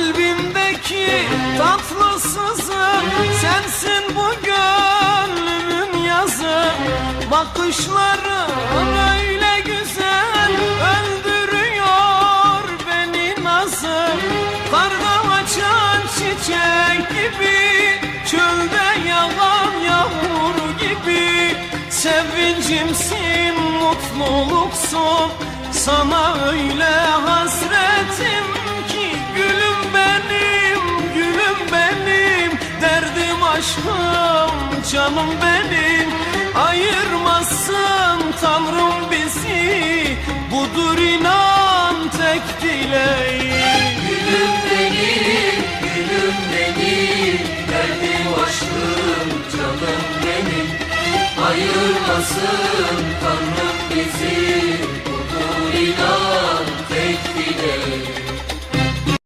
Kalbimdeki tatlısızım Sensin bu gönlümün yazı. Bakışların öyle güzel Öldürüyor beni nazım Karda açan çiçek gibi Çölde yağan yağmur gibi. Sevincimsin, mutluluksun aşkım canım benim. Ayırmasın Tanrım bizi. Budur inan tek dileğim. Gülüm benim, gülüm benim. Derdim aşkım canım benim. Ayırmasın Tanrım bizi.